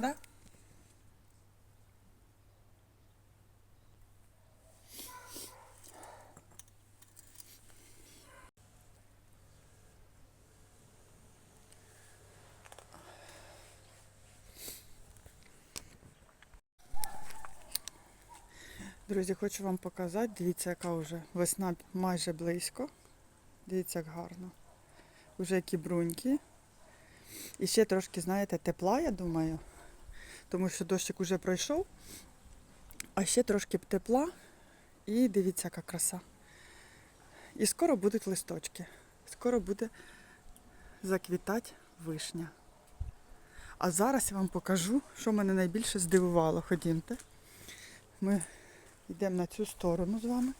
Да? Друзі, хочу вам показати. Дивіться, яка вже весна майже близько. Дивіться, як гарно. Уже які бруньки. І ще трошки, знаєте, тепла, я думаю. Тому що дощик уже пройшов. А ще трошки б тепла. І дивіться, яка краса. І скоро будуть листочки. Скоро буде заквітати вишня. А зараз я вам покажу, що мене найбільше здивувало. Ходімте. Ми йдемо на цю сторону з вами.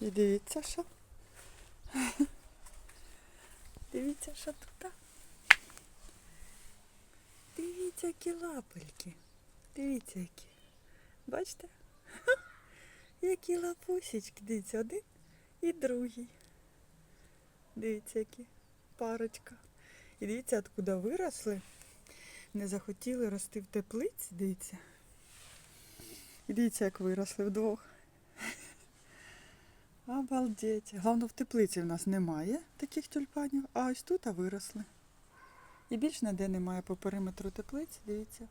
І дивіться, що. Дивіться, що тут. Які лапельки. Дивіться, які. Бачите? Які лапусечки. Дивіться, один і другий. Дивіться, які парочка. І дивіться, откуда виросли. Не захотіли рости в теплиці, дивіться. І дивіться, як виросли вдвох. Обалдеть. Головне, в теплиці в нас немає таких тюльпанів, а ось тут а виросли. І більш ніде немає по периметру теплиці, дивіться.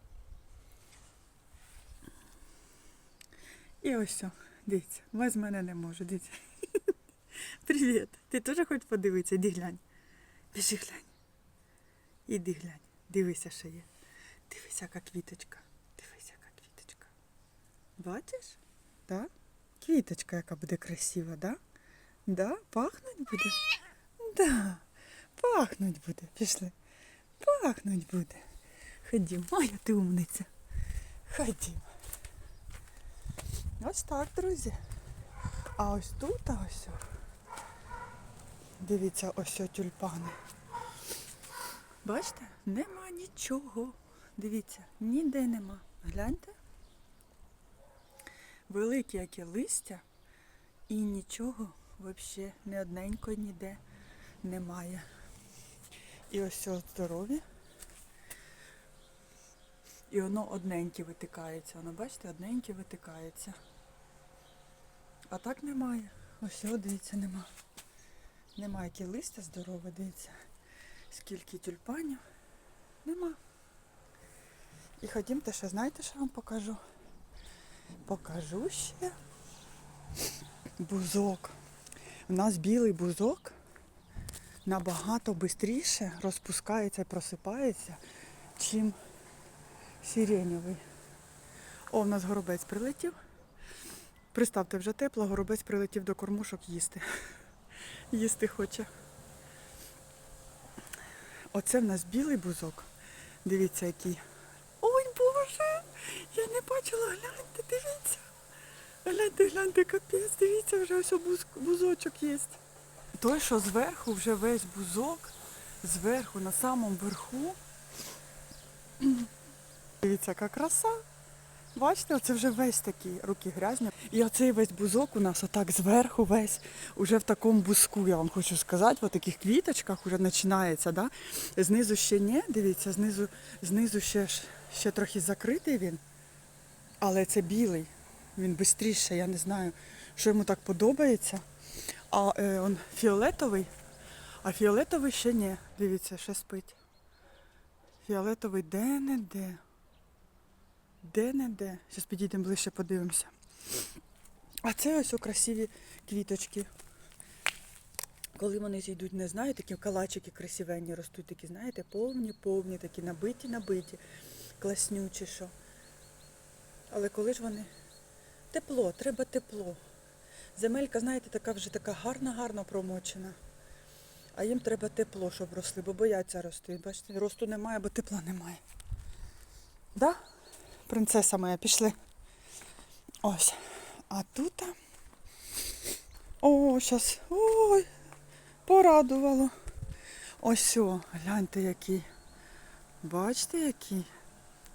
І ось все, дивіться, без мене не може, дивіться. Привіт. Ти теж хочеш подивитися? Іди глянь. Біжи глянь. Іди глянь. Дивися, що є. Дивися, яка квіточка. Дивися, яка квіточка. Бачиш? Да? Квіточка, яка буде красива, да? Да? Пахнуть буде? Да. Пахнуть буде. Пішли. Пахнуть буде. Ходім. Моя ти умниця. Ходім. Ось так, друзі. А ось тут, а ось. Дивіться, ось о тюльпани. Бачите? Нема нічого. Дивіться, ніде нема. Гляньте. Велике яке листя і нічого взагалі не одненько ніде немає. І ось це здорові. І воно одненьке витикається. Воно, бачите, одненьке витикається. А так немає. Ось цього, дивіться, нема. Немає яке листя здорове, дивіться. Скільки тюльпанів. Нема. І ходімте ще, знаєте, що вам покажу? Покажу ще бузок. У нас білий бузок набагато швидше розпускається і просипається, чим сиренєвий. О, у нас горобець прилетів. Приставте вже тепло, горобець прилетів до кормушок їсти. Їсти хоче. Оце в нас білий бузок. Дивіться, який. Ой, Боже! Я не бачила, гляньте, дивіться. Гляньте, гляньте, капець, дивіться, вже ось буз, бузочок є. Той, що зверху, вже весь бузок, зверху, на самому верху. Дивіться, яка краса. Бачите, оце вже весь такий, руки грязні. І оцей весь бузок у нас отак зверху весь, уже в такому бузку, я вам хочу сказати, в таких квіточках вже починається, да? Знизу ще ні, дивіться, знизу, знизу ще, ще трохи закритий він, але це білий, він швидше, я не знаю, що йому так подобається. А е, он фіолетовий, а фіолетовий ще ні. Дивіться, ще спить. Фіолетовий де-не-де. Де-не-де. Зараз підійдемо ближче, подивимося. А це ось о красиві квіточки. Коли вони зійдуть, не знаю, такі калачики красивенні ростуть, такі, знаєте, повні, повні, такі набиті, набиті, класнючі, що. Але коли ж вони. Тепло, треба тепло. Земелька, знаєте, така вже така гарна, гарно промочена. А їм треба тепло, щоб росли, бо бояться рости. Бачите, росту немає, бо тепла немає. Да? Принцеса моя, пішли. Ось. А тут. О, зараз. Ой, порадувало. Ось о, гляньте який. Бачите який?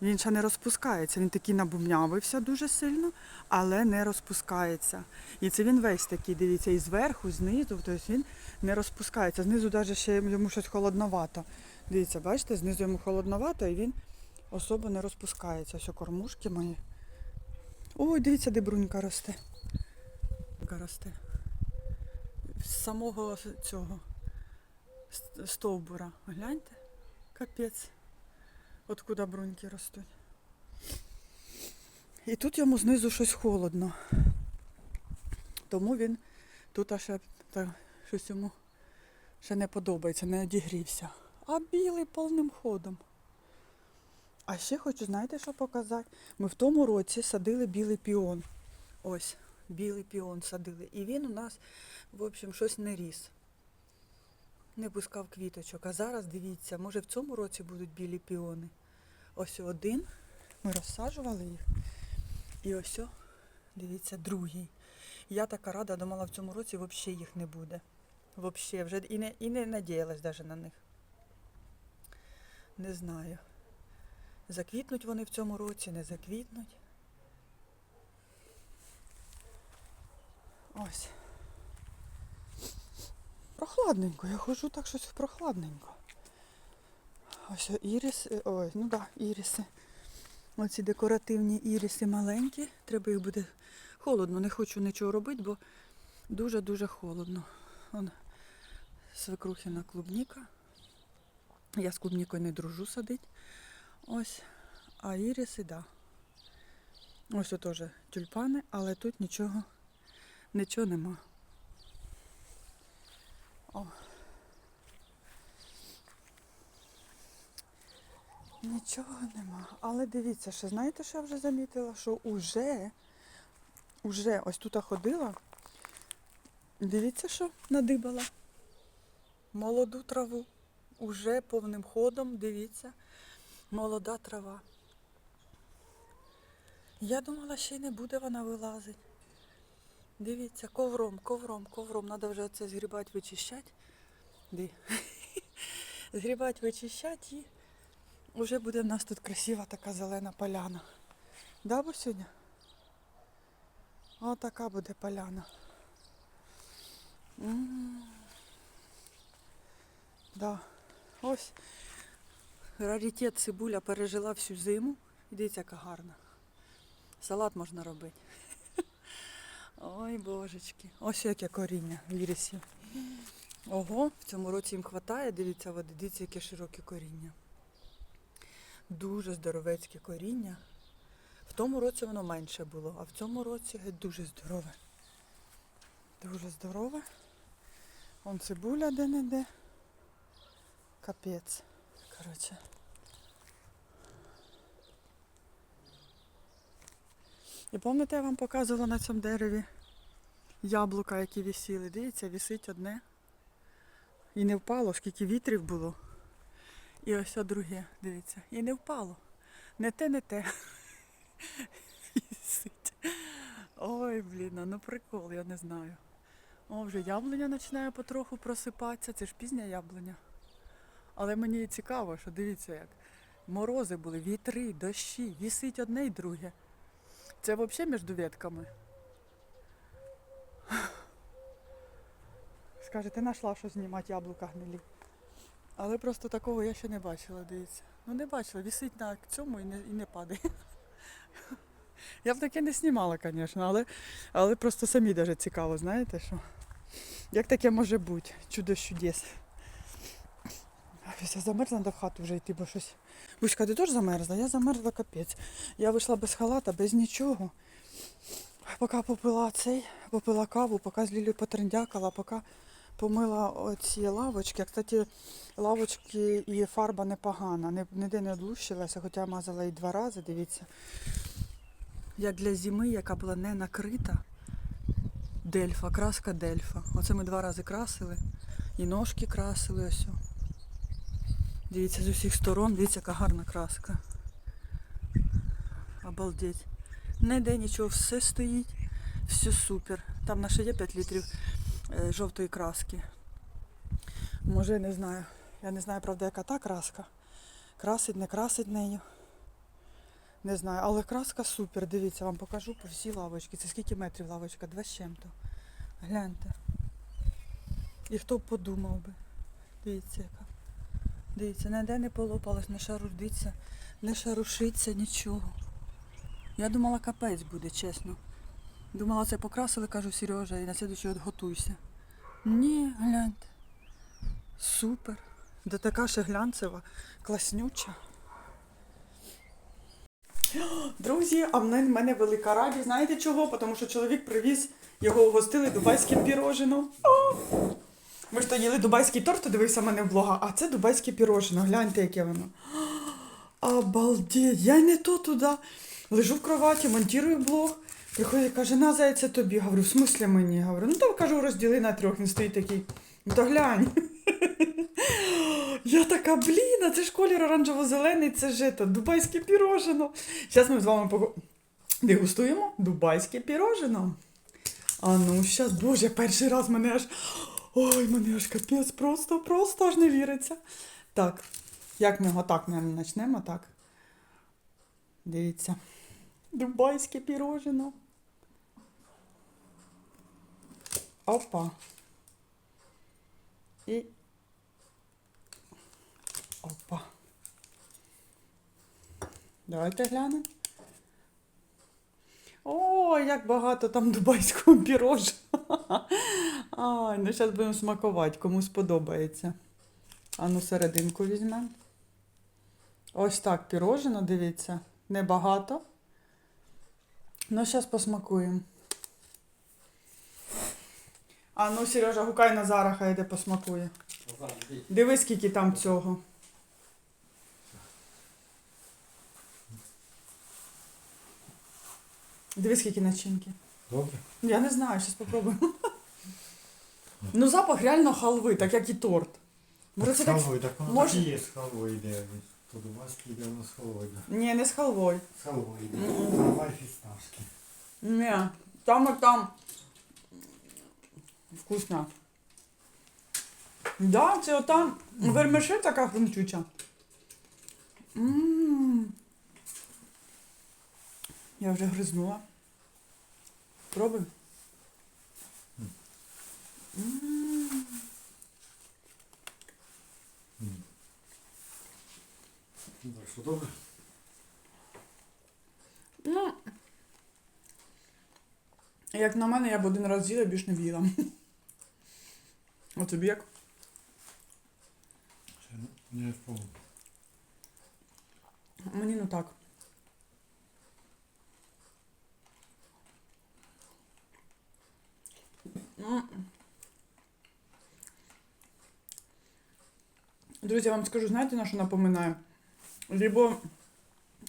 Він ще не розпускається. Він такий набумнявився дуже сильно, але не розпускається. І це він весь такий, дивіться, і зверху, і знизу, тобто він не розпускається. Знизу навіть ще йому щось холодновато. Дивіться, бачите, знизу йому холодновато і він особо не розпускається. Ось кормушки мої. Ой, дивіться, де брунька росте. Росте. З самого цього стовбура. Гляньте. Капець. Откуда бруньки ростуть. І тут йому знизу щось холодно. Тому він тут аж ще та, щось йому ще не подобається, не одігрівся. А білий повним ходом. А ще хочу, знаєте, що показати? Ми в тому році садили білий піон. Ось, білий піон садили. І він у нас, в общем, щось не ріс. Не пускав квіточок. А зараз дивіться, може в цьому році будуть білі піони. Ось один. Ми розсаджували їх. І ось, дивіться, другий. Я така рада, думала, в цьому році взагалі їх не буде. Взагалі, вже і не, і не надіялась навіть на них. Не знаю. Заквітнуть вони в цьому році, не заквітнуть. Ось. Прохладненько, я ходжу так щось прохладненько. Ось іріси, ой, ну так, да, іріси. Оці декоративні іріси маленькі. Треба їх буде холодно, не хочу нічого робити, бо дуже-дуже холодно. Вон свекрухіна клубніка. Я з клубнікою не дружу садить. Ось. А іріси. Да. Ось теж тюльпани, але тут нічого, нічого нема. О. Нічого нема. Але дивіться, що знаєте, що я вже замітила? Що уже, уже ось тут ходила. Дивіться, що надибала. Молоду траву. Уже повним ходом, дивіться, молода трава. Я думала, ще й не буде вона вилазити. Дивіться, ковром, ковром, ковром. Треба вже оце згрібати, вичищати. Згрібати, вичищати і вже буде в нас тут красива така зелена поляна. Да, Бусюня? Отака буде поляна. М. Да. Ось раритет цибуля пережила всю зиму. Дивіться, яка гарна. Салат можна робити. Ой, божечки. Ось яке коріння вірісів. Ого, в цьому році їм вистачає, дивіться, води, дивіться, яке широке коріння. Дуже здоровецьке коріння. В тому році воно менше було, а в цьому році дуже здорове. Дуже здорове. Вон цибуля де-не-де. Капець. Коротше. І пам'ятаєте, я вам показувала на цьому дереві яблука, які висіли. Дивіться, висить одне. І не впало, скільки вітрів було. І ось друге, дивіться. І не впало. Не те, не те. Висить. Ой, блін, ну прикол, я не знаю. О, вже яблуня починає потроху просипатися. Це ж пізня яблуня. Але мені цікаво, що дивіться як. Морози були, вітри, дощі, вісить одне й друге. Це взагалі між ветками. Скажете, знайшла, що знімати яблука гнилі. Але просто такого я ще не бачила, дивіться. Ну не бачила, вісить на цьому і не, і не падає. Я б таке не знімала, звісно, але, але просто самі даже цікаво, знаєте що? Як таке може бути? Чудо чудес. Я замерзла, в хату вже йти, бо щось. Бучка, ти теж замерзла? Я замерзла капець. Я вийшла без халата, без нічого. Поки попила цей, попила каву, поки з Лілею потрендякала, поки помила оці лавочки. Кстати, лавочки і фарба непогана, ніде не одлущилася, хоча мазала її два рази, дивіться. Як для зими, яка була не накрита. Дельфа, краска дельфа. Оце ми два рази красили. І ножки красили ось. Дивіться з усіх сторон, дивіться, яка гарна краска. Обалдеть. Не йде нічого, все стоїть, все супер. Там наше є 5 літрів е, жовтої краски. Може, не знаю. Я не знаю, правда, яка та краска. Красить, не красить нею. Не знаю, але краска супер. Дивіться, вам покажу по всій лавочці. Це скільки метрів лавочка? Два з чим-то. Гляньте. І хто б подумав би. Дивіться, яка. Дивіться, ніде не полопалось, не шарудиться, не шарушиться нічого. Я думала, капець буде, чесно. Думала, це покрасили, кажу, Сережа, і на слідуючий от готуйся. Ні, гляньте. Супер. Да така ще глянцева, класнюча. Друзі, а в мене, велика радість. Знаєте чого? Тому що чоловік привіз, його угостили дубайське пірожино. Ми ж то їли дубайський торт, то дивився мене в блога, а це дубайське пірожино. Гляньте, яке воно. Обалдеть, я не то туди. Лежу в кроваті, монтую блог. Приходить, каже, на зайця тобі. Говорю, в смислі мені? Говорю, ну то кажу, розділи на трьох. Він стоїть такий. Ну то глянь. Я така, блін, а це ж колір оранжево-зелений, це ж это, дубайське пірожино. Зараз ми з вами пого... дегустуємо дубайське пірожино. А ну, зараз, боже, перший раз мене аж. Ой, мене аж капець, просто, просто аж не віриться. Так, як ми його так, мабуть, почнемо так. Дивіться. Дубайське пірожино. Опа. І. Опа. Давайте глянемо. Ой, як багато там дубайського пірожа. Ай, ну зараз будемо смакувати, кому сподобається. А ну серединку візьмемо. Ось так пірожено, дивіться. Небагато. Ну, зараз посмакуємо. А ну, Сережа, гукай Назара, хай йде посмакує. Диви, скільки там цього. Диви, скільки начинки. Добре. Я не знаю, зараз спробуємо. Ну, запах реально халви, так як і торт. Може, це так... халвою, так воно Мож- так і є з халвою йде. Подумаськи йде воно з халвою. да. Ні, не з халвою. З халвою йде. Халва і фісташки. Ні, там і там вкусно. Да, це отам вермишель така хрумчуча. М. Я вже гризнула. Пробуй. Так що добре? Ну, як на мене, я б один раз з'їла, більш не б їла. А тобі як? Не впевнений. Мені ну так. М. Друзі, я вам скажу, знаєте, на що напоминаю? Лібо,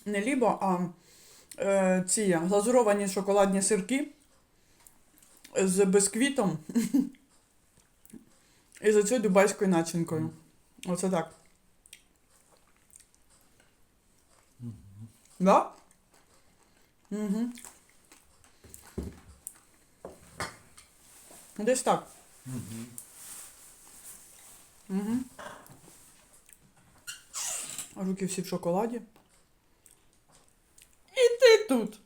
не лібо, а е, ці глазуровані шоколадні сирки з бисквітом і з оцією дубайською начинкою. Оце так. Да? Угу. Десь так. Мгм. Угу. Руки всі в шоколаді. І ти тут.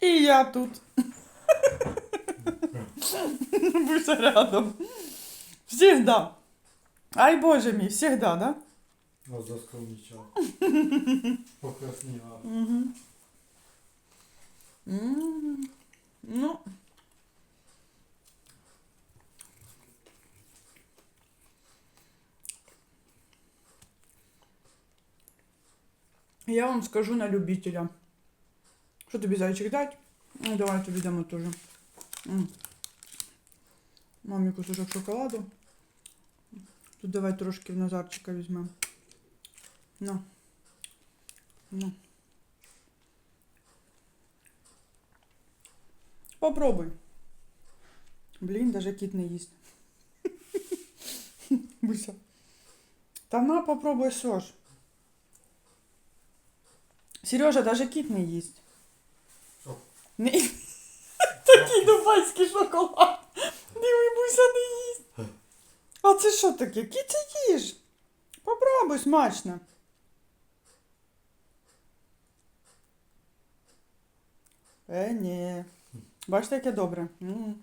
І я тут. Будь рядом. Всегда. Ай, боже мій, всегда, да? Ось заскромнічав. Покрасніла. Угу. Ну. Я вам скажу на любителя. Що тобі зайчик дать? Ну, давай тобі дамо теж. М. Мамі кусочок шоколаду. Тут давай трошки в Назарчика візьмемо. На. Ну. Попробуй. Блін, даже кіт не їсть. Буся. Та на, попробуй що ж. Сережа, даже кіт не їсть. Що? Не... Такий дубайський шоколад. Диви, Буся не їсть. А це що таке? Кіт це їж. Попробуй смачно. Е, ні. Бачите, яке добре. М.